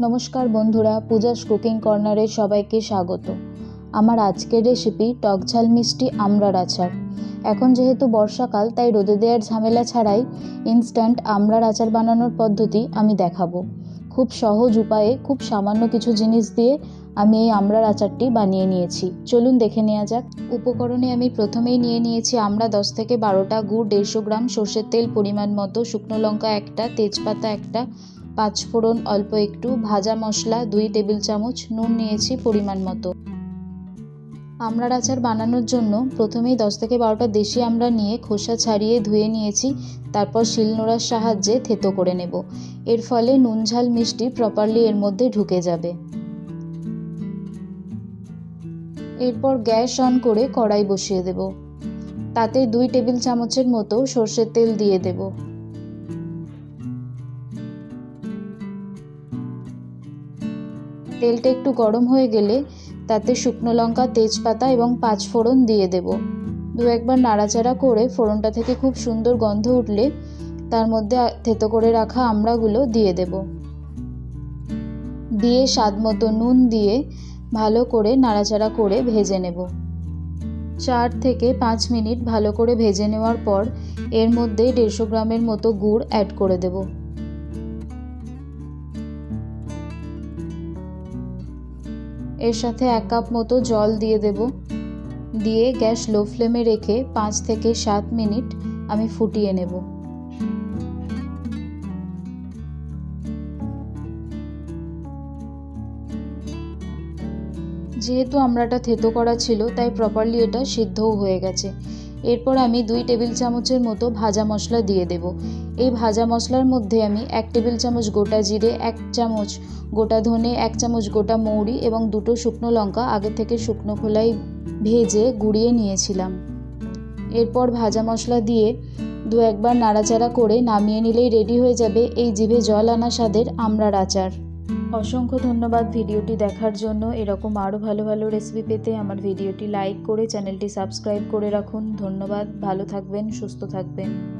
নমস্কার বন্ধুরা, পূজাস কুকিং কর্নারে সবাইকে স্বাগত। আমার আজকের রেসিপি টকঝাল মিষ্টি আমড়ার আচার। এখন যেহেতু বর্ষাকাল, তাই রোদে দেওয়ার ঝামেলা ছাড়াই ইনস্ট্যান্ট আমড়ার আচার বানানোর পদ্ধতি আমি দেখাবো। খুব সহজ উপায়ে খুব সামান্য কিছু জিনিস দিয়ে আমি এই আমড়ার আচারটি বানিয়ে নিয়েছি। চলুন দেখে নেওয়া যাক। উপকরণে আমি প্রথমেই নিয়ে নিয়েছি আমরা দশ থেকে বারোটা গুড় দেড়শো গ্রাম সর্ষের তেল পরিমাণ মতো, শুকনো লঙ্কা একটা, তেজপাতা একটা পাঁচফোড়ন অল্প একটু ভাজা মশলা, দুই টেবিল চামচ নুন নিয়েছি পরিমাণ মতো। আমড়ার আচার বানানোর জন্য প্রথমেই দশ থেকে বারোটা দেশি আমড়া নিয়ে খোসা ছাড়িয়ে ধুয়ে নিয়েছি, তারপর শিলনোড়ার সাহায্যে থেতো করে নেব। এর ফলে নুন, ঝাল, মিষ্টি প্রপারলি এর মধ্যে ঢুকে যাবে। এরপর গ্যাস অন করে কড়াই বসিয়ে দেব। তাতে দুই টেবিল চামচের মতো সর্ষের তেল দিয়ে দেব। তেলটা একটু গরম হয়ে গেলে তাতে শুকনো লঙ্কা, তেজপাতা এবং পাঁচ ফোড়ন দিয়ে দেব। দু একবার নাড়াচাড়া করে ফোড়নটা থেকে খুব সুন্দর গন্ধ উঠলে তার মধ্যে থেতো করে রাখা আমড়াগুলো দিয়ে দেব। দিয়ে স্বাদ মতো নুন দিয়ে ভালো করে নাড়াচাড়া করে ভেজে নেব। চার থেকে পাঁচ মিনিট ভালো করে ভেজে নেওয়ার পর এর মধ্যে দেড়শো গ্রামের মতো গুড় অ্যাড করে দেব। এর সাথে এক কাপ মতো জল দিয়ে দেব। দিয়ে গ্যাস লো ফ্লেমে রেখে পাঁচ থেকে সাত মিনিট আমি ফুটিয়ে নেব। যেহেতু আমড়াটা থেতো করা ছিল, তাই প্রপারলি এটা সিদ্ধও হয়ে গেছে। এরপর আমি দুই টেবিল চামচের মতো ভাজা মশলা দিয়ে দেব। এই ভাজা মশলার মধ্যে আমি এক টেবিল চামচ গোটা জিরে, এক চামচ গোটা ধনে, এক চামচ গোটা মৌরি এবং দুটো শুকনো লঙ্কা আগে থেকে শুকনো খোলাই ভেজে গুঁড়িয়ে নিয়েছিলাম। এরপর ভাজা মশলা দিয়ে দু একবার নাড়াচাড়া করে নামিয়ে নিলেই রেডি হয়ে যাবে এই জিভে জল আনা স্বাদের আমড়ার আচার। অসংখ্য ধন্যবাদ ভিডিওটি দেখার জন্য। এরকম আরও ভালো ভালো রেসিপি পেতে আমার ভিডিওটি লাইক করে চ্যানেলটি সাবস্ক্রাইব করে রাখুন। ধন্যবাদ, ভালো থাকবেন, সুস্থ থাকবেন।